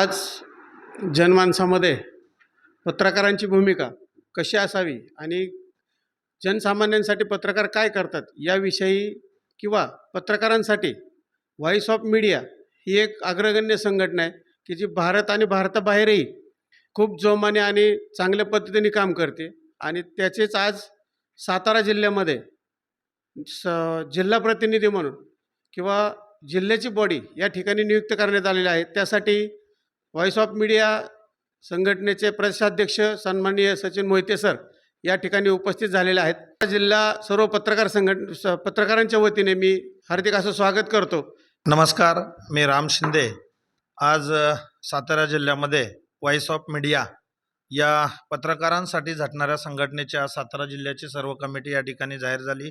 आज जनमानसामध्ये पत्रकारांची भूमिका कशी असावी आणि जनसामान्यांसाठी पत्रकार काय करतात याविषयी किंवा पत्रकारांसाठी व्हॉईस ऑफ मीडिया ही एक अग्रगण्य संघटना आहे की जी भारत आणि भारताबाहेरही खूप जोमाने आणि चांगल्या पद्धतीने काम करते आणि त्याचेच आज सातारा जिल्ह्यामध्ये स जिल्हा प्रतिनिधी म्हणून किंवा जिल्ह्याची बॉडी या ठिकाणी नियुक्त करण्यात आलेली आहे. त्यासाठी व्हॉइस ऑफ मीडिया संघटनेचे प्रदेशाध्यक्ष सन्माननीय सचिन मोहिते सर या ठिकाणी उपस्थित झालेले आहेत. जिल्हा सर्व पत्रकार संघट स- पत्रकारांच्या वतीने मी हार्दिक असं स्वागत करतो. नमस्कार मी राम शिंदे. आज सातारा जिल्ह्यामध्ये व्हॉइस ऑफ मीडिया या पत्रकारांसाठी झटणाऱ्या संघटनेच्या सातारा जिल्ह्याची सर्व कमिटी या ठिकाणी जाहीर झाली.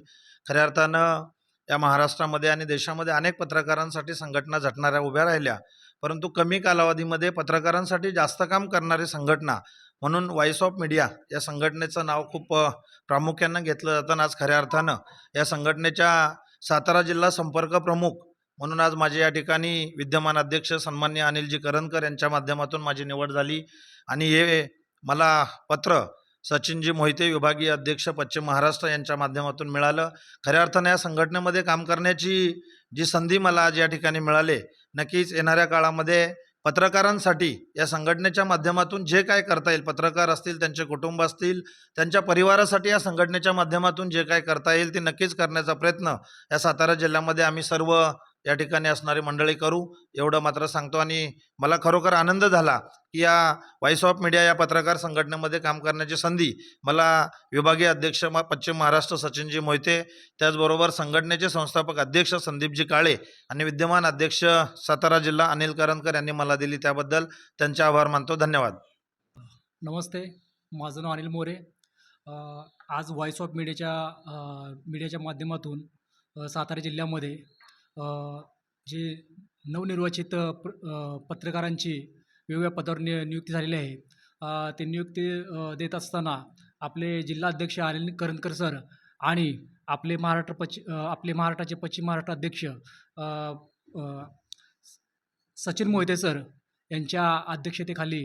खऱ्या अर्थानं या महाराष्ट्रामध्ये आणि देशामध्ये अनेक पत्रकारांसाठी संघटना झटणाऱ्या उभ्या राहिल्या. परंतु कमी कालावधीमध्ये पत्रकारांसाठी जास्त काम करणारी संघटना म्हणून व्हॉइस ऑफ मीडिया या संघटनेचं नाव खूप प्रामुख्यानं घेतलं जातं आज खऱ्या अर्थानं. या संघटनेच्या सातारा जिल्हा संपर्क प्रमुख म्हणून आज माझे या ठिकाणी विद्यमान अध्यक्ष सन्मान्य अनिलजी करंजकर यांच्या माध्यमातून माझी निवड झाली. आणि हे मला पत्र सचिनजी मोहिते विभागीय अध्यक्ष पश्चिम महाराष्ट्र यांच्या माध्यमातून मिळालं. खऱ्या अर्थानं या संघटनेमध्ये काम करण्याची जी संधी मला आज या ठिकाणी मिळाले नक्कीच येणाऱ्या काळामध्ये पत्रकारांसाठी या संघटनेच्या माध्यमातून जे काय करता येईल पत्रकार असतील त्यांचे कुटुंब असतील त्यांच्या परिवारासाठी या संघटनेच्या माध्यमातून जे काय करता येईल ते नक्कीच करण्याचा प्रयत्न या सातारा जिल्ह्यामध्ये आम्ही सर्व या ठिकाणी असणारी मंडळी करू एवढं मात्र सांगतो. आणि मला खरोखर आनंद झाला की या व्हॉइस ऑफ मीडिया या पत्रकार संघटनेमध्ये काम करण्याची संधी मला विभागीय अध्यक्ष म- पश्चिम महाराष्ट्र सचिनजी मोहिते त्याचबरोबर संघटनेचे संस्थापक अध्यक्ष संदीपजी काळे आणि विद्यमान अध्यक्ष सातारा जिल्हा अनिल करंदकर यांनी मला दिली त्याबद्दल त्यांचे आभार मानतो. धन्यवाद. नमस्ते. माझं नाव अनिल मोरे. आज व्हॉइस ऑफ मीडियाच्या मीडियाच्या माध्यमातून सातारा जिल्ह्यामध्ये जे नवनिर्वाचित प्र पत्रकारांची वेगवेगळ्या पदावर नि नियुक्ती झालेली आहे. ते नियुक्ती देत असताना आपले जिल्हाध्यक्ष अनिल करंदकर सर आणि आपले महाराष्ट्र पश्चि आपले महाराष्ट्राचे पश्चिम महाराष्ट्र अध्यक्ष सचिन मोहिते सर यांच्या अध्यक्षतेखाली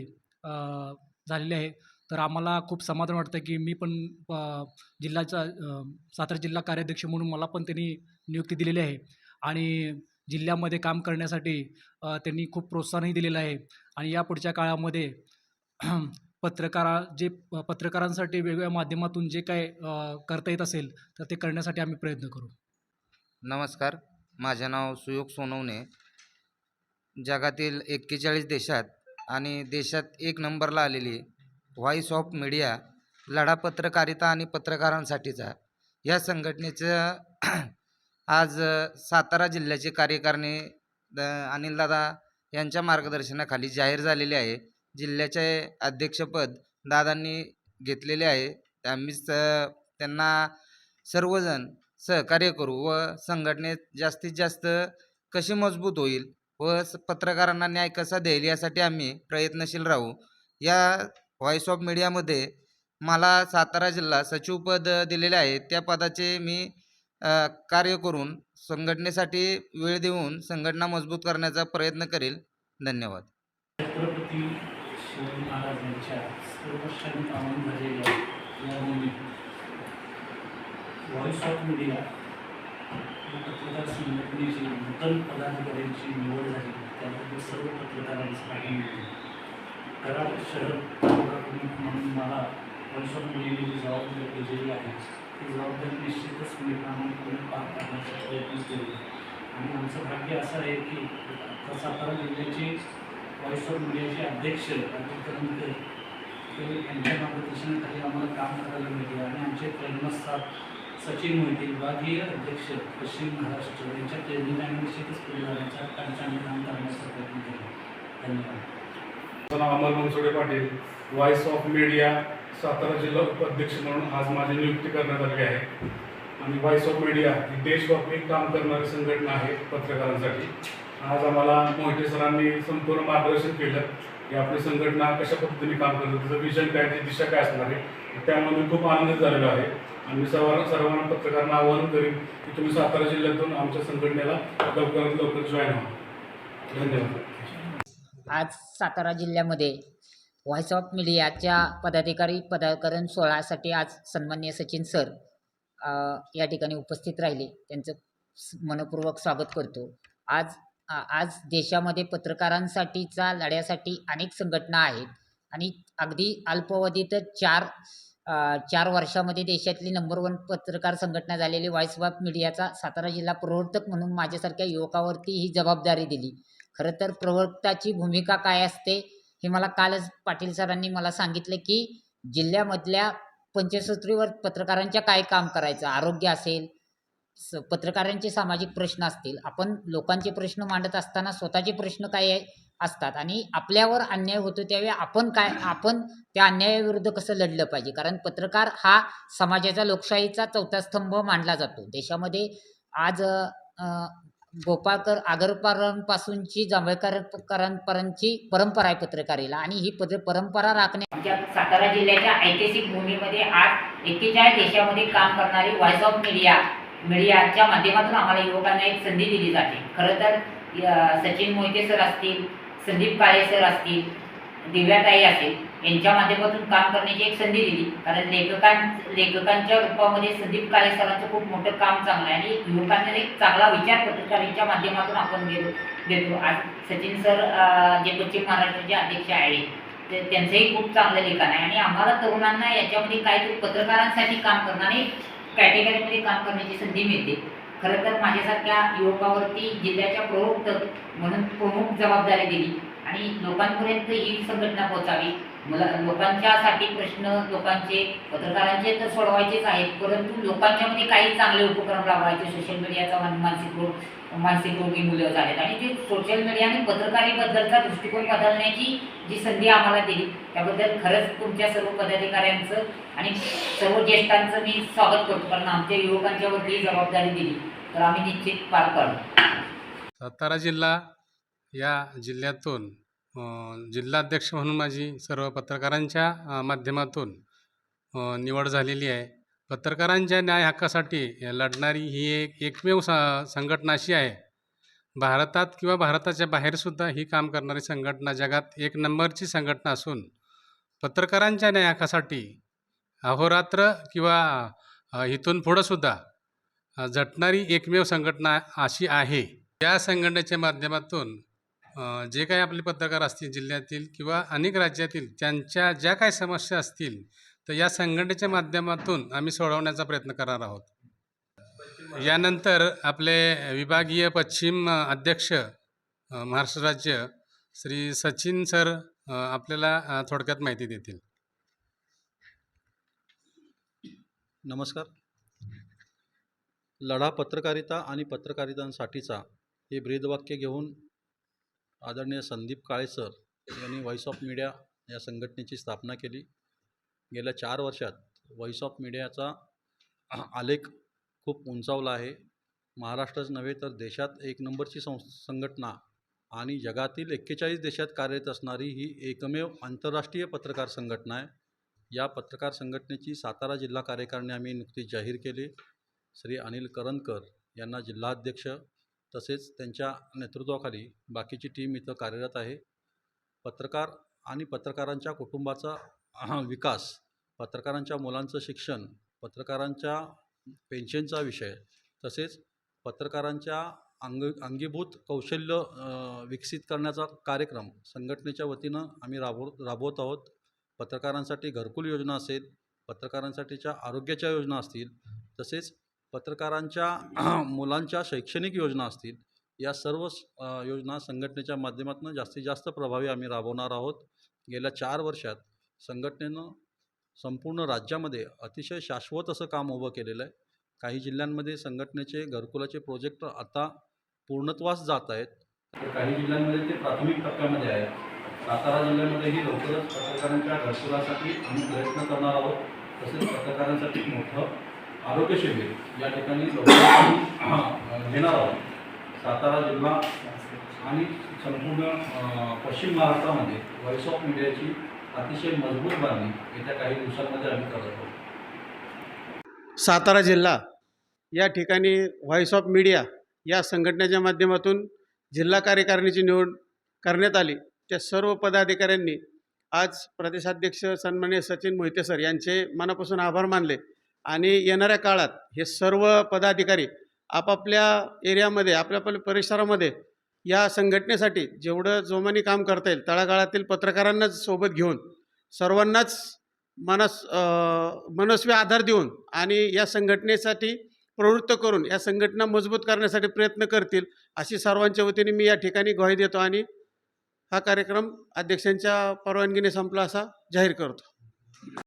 झालेले आहे. तर आम्हाला खूप समाधान वाटतं की मी पण जिल्ह्याचा सातारा जिल्हा कार्याध्यक्ष म्हणून मला पण त्यांनी नियुक्ती दिलेली आहे. आणि जिल्ह्यामध्ये काम करण्यासाठी त्यांनी खूप प्रोत्साहनही दिलेलं आहे. आणि या पुढच्या काळामध्ये पत्रकारा जे पत्रकारांसाठी वेगवेगळ्या माध्यमातून जे काय करता येत असेल तर ते करण्यासाठी आम्ही प्रयत्न करू. नमस्कार. माझे नाव सुयोग सोनवणे. जगातील एक्केचाळीस देशात आणि देशात एक नंबरला आलेली व्हॉईस ऑफ मीडिया लढा पत्रकारिता आणि पत्रकारांसाठीचा या संघटनेचं आज सातारा जिल्ह्याचे कार्यकारिणी द अनिलदादा यांच्या मार्गदर्शनाखाली जाहीर झालेले आहे. जिल्ह्याचे अध्यक्षपद दादांनी घेतलेले आहे. आम्हीच त्यांना सर्वजण सहकार्य करू व संघटनेत जास्तीत जास्त कशी मजबूत होईल व स- पत्रकारांना न्याय कसा देईल यासाठी आम्ही प्रयत्नशील राहू. या व्हॉइस ऑफ मीडियामध्ये मला सातारा जिल्हा सचिवपद दिलेले आहे. त्या पदाचे मी अ, कार्य करून संघटनेसाठी वेळ देऊन संघटना मजबूत करण्याचा प्रयत्न करेल. धन्यवाद. छत्रपती शिवाजी महाराज यांच्या पावन झालेल्या या भूमी व्हॉइस ऑफ मीडिया या पत्रकार संघटनेची नूतन पदाधिकाऱ्यांची निवड झाली. त्याबद्दल सर्व पत्रकारांचं पाठिंबा कराड शहर तालुका प्रमुख म्हणून मला व्हॉइस ऑफ मीडियाची जबाबदारी दिलेली आहे. ती जबाबदारी निश्चितच मी प्रामाणिकपणे पार पाडण्याचा प्रयत्न केले. आणि आमचं भाग्य असं आहे की आता सातारा जिल्ह्याचे व्हॉइस ऑफ मीडियाचे अध्यक्ष अनिल ते यांच्या मार्गदर्शनाखाली आम्हाला काम करायला मिळते आणि आमचे प्रेरणास्थान सचिन मोहिते विभागीय अध्यक्ष पश्चिम महाराष्ट्र यांच्या प्रेरणेने आम्ही निश्चितच पुढे जाण्याचा त्यांचा आम्ही काम करण्याचा प्रयत्न केला. धन्यवाद. माझं नाव Amar Patil voice of media Satara जिल्हा उपाध्यक्ष म्हणून आज माझी नियुक्ती करण्यात आली आहे. आणि व्हॉइस ऑफ मीडिया ही देशव्यापी काम करणारी संघटना आहे पत्रकारांसाठी. आज आम्हाला मोहिते सरांनी संपूर्ण मार्गदर्शन केलं की आपली संघटना कशा पद्धतीने काम करते त्याचं विजन काय त्याची दिशा काय असणार आहे त्यामुळे मी खूप आनंदित झालेलो आहे. आणि मी सर्व सर्वांना पत्रकारांना आवाहन करेन की तुम्ही सातारा जिल्ह्यातून आमच्या संघटनेला लवकरात लवकर जॉईन व्हा. धन्यवाद. आज सातारा जिल्ह्यामध्ये व्हॉइस ऑफ मीडियाच्या पदाधिकारी पदाकरण सोहळ्यासाठी आज सन्मान्य सचिन सर या ठिकाणी उपस्थित राहिले. त्यांचं मनपूर्वक स्वागत करतो. आज आ- आज देशामध्ये पत्रकारांसाठीचा लढ्यासाठी अनेक संघटना आहेत आणि अगदी अल्पावधीतच चार चार वर्षामध्ये देशातली नंबर वन पत्रकार संघटना झालेली व्हॉइस ऑफ मीडियाचा सातारा जिल्हा प्रवर्तक म्हणून माझ्यासारख्या युवकावरती ही जबाबदारी दिली. खरं तर प्रवक्ताची भूमिका काय असते? हे मला कालच पाटील सरांनी मला सांगितलं की जिल्ह्यामधल्या पंचसूत्रीवर पत्रकारांच्या काय काम करायचं? आरोग्य असेल स पत्रकारांचे सामाजिक प्रश्न असतील आपण लोकांचे प्रश्न मांडत असताना स्वतःचे प्रश्न काय आहे असतात आणि आपल्यावर अन्याय होतो त्यावेळी आपण काय आपण त्या अन्यायाविरुद्ध कसं लढलं पाहिजे? कारण पत्रकार हा समाजाचा लोकशाहीचा चौथा स्तंभ मानला जातो. देशामध्ये आज गोपाळकर आगरकरांपासूनची जांभेकरांपर्यंतची परंपरा आहे पत्रकारीला आणि ही पत्र परंपरा राखणे. आमच्या सातारा जिल्ह्याच्या ऐतिहासिक भूमीमध्ये आज एक्केचाळीस देशामध्ये काम करणारी व्हॉइस ऑफ मीडिया मीडियाच्या माध्यमातून आम्हाला युवकांना एक संधी दिली जाते. खरं तर सचिन मोहिते सर असतील संदीप काळे सर असतील दिव्याताई असेल यांच्या माध्यमातून काम करण्याची एक संधी दिली. कारण लेखकां लेखकांच्या रूपामध्ये संदीप काळे सरांचं खूप मोठं काम चांगलं आहे. आणि युवकांना एक चांगला विचार पत्रकारांच्या माध्यमातून आपण देतो देतो आज सचिन सर जे पश्चिम महाराष्ट्राचे अध्यक्ष आहेत ते त्यांचंही खूप चांगलं लिखाण आहे. आणि आम्हाला तरुणांना याच्यामध्ये काहीतरी पत्रकारांसाठी काम करणं आणि कॅटेगरीमध्ये काम करण्याची संधी मिळते. खरं तर माझ्यासारख्या युवकावरती जिल्ह्याच्या प्रमुख म्हणून प्रमुख जबाबदारी दिली. आणि लोकांपर्यंत ही संघटना पोहोचावी. मला लोकांच्यासाठी प्रश्न लोकांचे पत्रकारांचे तर सोडवायचेच आहेत. परंतु लोकांच्यामध्ये काही चांगले उपक्रम राबवायचे. सोशल मीडियाचा मानसिक रोग मानसिक रोगी मुलं झालेत. आणि ते सोशल मीडिया आणि पत्रकारीबद्दलचा दृष्टिकोन बदलण्याची जी संधी आम्हाला दिली त्याबद्दल खरंच तुमच्या सर्व पदाधिकाऱ्यांचं आणि सर्व ज्येष्ठांचं मी स्वागत करतो. कारण आमच्या युवकांच्यावरती जबाबदारी दिली. तर आम्ही निश्चित पार पाडू. सातारा जिल्हा या जिल्ह्यातून जिल्हाध्यक्ष म्हणून माझी सर्व पत्रकारांच्या माध्यमातून निवड झालेली आहे. पत्रकारांच्या न्याय हक्कासाठी लढणारी ही एक एकमेव स संघटना अशी आहे. भारतात किंवा भारताच्या बाहेरसुद्धा ही काम करणारी संघटना जगात एक नंबरची संघटना असून पत्रकारांच्या न्याय हक्कासाठी अहोरात्र किंवा इथून पुढंसुद्धा झटणारी एकमेव संघटना अशी आहे. या संघटनेच्या माध्यमातून जे काही आपले पत्रकार असतील जिल्ह्यातील किंवा अनेक राज्यातील त्यांच्या ज्या काही समस्या असतील तर या संघटनेच्या माध्यमातून आम्ही सोडवण्याचा प्रयत्न करणार आहोत. यानंतर आपले विभागीय पश्चिम अध्यक्ष महाराष्ट्र राज्य श्री सचिन सर आपल्याला थोडक्यात माहिती देतील. नमस्कार. लढा पत्रकारिता आणि पत्रकारितांसाठीचा हे ब्रीदवाक्य घेऊन आदरणीय संदीप काळे सर यांनी व्हॉइस ऑफ मीडिया या संघटनेची स्थापना केली. गेल्या चार वर्षात व्हॉइस ऑफ मीडियाचा आलेख खूप उंचावला आहे. महाराष्ट्रच नव्हे तर देशात एक नंबरची सं संघटना आणि जगातील एक्केचाळीस देशात कार्यरत असणारी ही एकमेव आंतरराष्ट्रीय पत्रकार संघटना आहे. या पत्रकार संघटनेची सातारा जिल्हा कार्यकारिणी आम्ही नुकतीच जाहीर केली. श्री अनिल करंदकर यांना जिल्हाध्यक्ष तसेच त्यांच्या नेतृत्वाखाली बाकीची टीम इथं कार्यरत आहे. पत्रकार आणि पत्रकारांच्या कुटुंबाचा विकास पत्रकारांच्या मुलांचं शिक्षण पत्रकारांच्या पेन्शनचा विषय तसेच पत्रकारांच्या अंग अंगीभूत कौशल्य विकसित करण्याचा कार्यक्रम संघटनेच्या वतीनं आम्ही राबव राबवत आहोत. पत्रकारांसाठी घरकुल योजना असेल पत्रकारांसाठीच्या आरोग्याच्या योजना असतील तसेच पत्रकारांच्या मुलांच्या शैक्षणिक योजना असतील या सर्व योजना संघटनेच्या माध्यमातून जास्तीत जास्त प्रभावी आम्ही राबवणार आहोत. गेल्या चार वर्षात संघटनेनं संपूर्ण राज्यामध्ये अतिशय शाश्वत असं काम उभं केलेलं आहे. काही जिल्ह्यांमध्ये संघटनेचे घरकुलाचे प्रोजेक्ट आता पूर्णत्वास जात आहेत. तर काही जिल्ह्यांमध्ये ते प्राथमिक टप्प्यामध्ये आहेत. सातारा जिल्ह्यामध्येही लवकरच पत्रकारांच्या घरकुलासाठी आम्ही प्रयत्न करणार आहोत. तसेच पत्रकारांसाठी मोठं आरोग्य शिबिर. या ठिकाणी घेणार आहोत. सातारा जिल्हा आणि संपूर्ण पश्चिम महाराष्ट्रामध्ये व्हॉइस ऑफ मीडियाची अतिशय मजबूत बांधणी येत्या काही दिवसांमध्ये आम्ही करत आहोत. सातारा जिल्हा या ठिकाणी व्हॉइस ऑफ मीडिया या संघटनेच्या माध्यमातून जिल्हा कार्यकारिणीची निवड करण्यात आली. त्या सर्व पदाधिकाऱ्यांनी आज प्रदेशाध्यक्ष सन्मान्य सचिन मोहिते सर यांचे मनापासून आभार मानले. आणि येणाऱ्या काळात हे सर्व पदाधिकारी आपापल्या एरियामध्ये आपल्या परिसरामध्ये या संघटनेसाठी जेवढं जोमाने काम करता येईल तळागाळातील पत्रकारांनाच सोबत घेऊन सर्वांनाच मनस मनस्वी आधार देऊन आणि या संघटनेसाठी प्रवृत्त करून या संघटना मजबूत करण्यासाठी प्रयत्न करतील अशी सर्वांच्या वतीने मी या ठिकाणी ग्वाही देतो आणि हा कार्यक्रम अध्यक्षांच्या परवानगीने संपला असा जाहीर करतो.